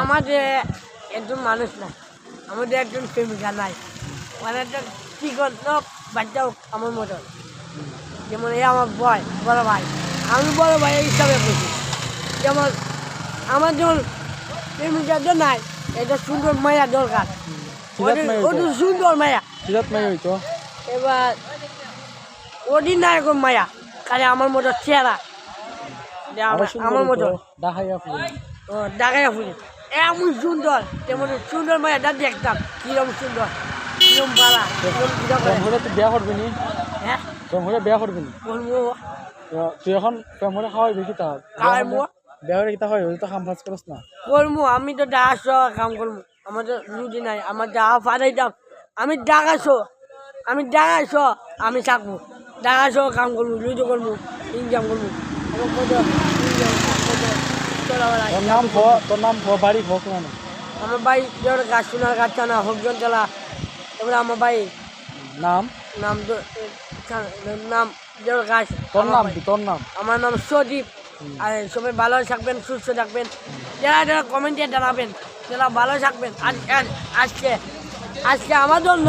আমাদের একজন মানুষ না আমাদের একজন প্রেমিকা নাই মানে একটা কি করতো বাচ্চা আমার মতো যেমন এই আমার বয় বড় ভাই। আমি বড় ভাই হিসাবে বুঝি। যেমন আমার যেমন প্রেমিকা তো নাই এটা সুন্দর মায়া দরকার। ওটা সুন্দর মায়া। এবার ওদিন না এরকম মায়া কালে আমার মতো চেহারা। যে আমার আমার মতো ডাহাইয়া ফুল ও ডাকাইয়া ফুলি এমন সুন্দর। যেমন সুন্দর মায়াটা দেখতাম কিরম সুন্দর। কিরম বালা। কিরম কিরম করে। প্রেমরে তুই বিয়া করবি নি? হ্যাঁ? প্রেমরে বিয়া করবি নি? বলব তুই এখন প্রেমরে খাওয়াই বেশি তা। খাওয়াইবো। বিয়া করে কিতা হয়? তো কাম করস না। আমি তো কাম করব। আমার তো রুটি নাই। আমার যা ফাটাইতাম আমি ডাকাশো আমি ডাকাশো আমি থাকব। ডাকাশো কাম করব। লুজো করব। ইনকাম করব। আমার কত income, কত চলাফেরা। তোর নাম ভ তোর নাম ভ বাড়ি ভ কোন আমার ভাই গাছ সোনার গাছ না হকজন চালা তারপরে আমার ভাই। নাম? নাম নাম যেমন গাছ। তোর নাম ভাই। কি? তোর নাম? আমার নাম সদীপ। আর সবাই ভালো থাকবেন সুস্থ থাকবেন। যারা যারা কমেন্টে জানাবেন যারা ভালো থাকবেন আজ আজ- আজকে আজকে আমার জন্য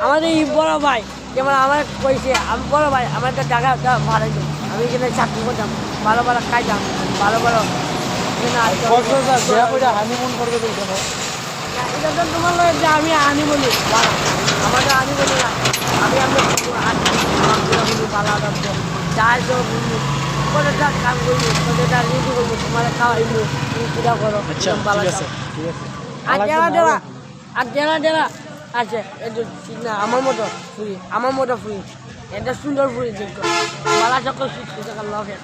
আমাদের এই বড় ভাই যেমন আমার কইছে আমি বড় ভাই আমার একটা টাকা ভালো আমি এখানে চাকরি করতাম ভালো ভালো খাইতাম ভালো ভালো যা বিয়া করে হানিমুন করবে তো কেন এটা তো তোমার লগে যে আমি আনি বলি আমাদের আনি বলি না। আমি আমরা বলি বালা রাখব তো কতটা কাম করব কতটা রেডি করব তোমার খাওয়াইবো তুমি পূজা করো আচ্ছা আছে চাও। ঠিক আছে আর আলাদা যারা না যারা হবে? আর যারা যারা আছে একটু ঠিক না আমার মতো ফুরি আমার মতো ফুরি। এটা সুন্দর যোগ্য বালা চক্র সুস্থ লগে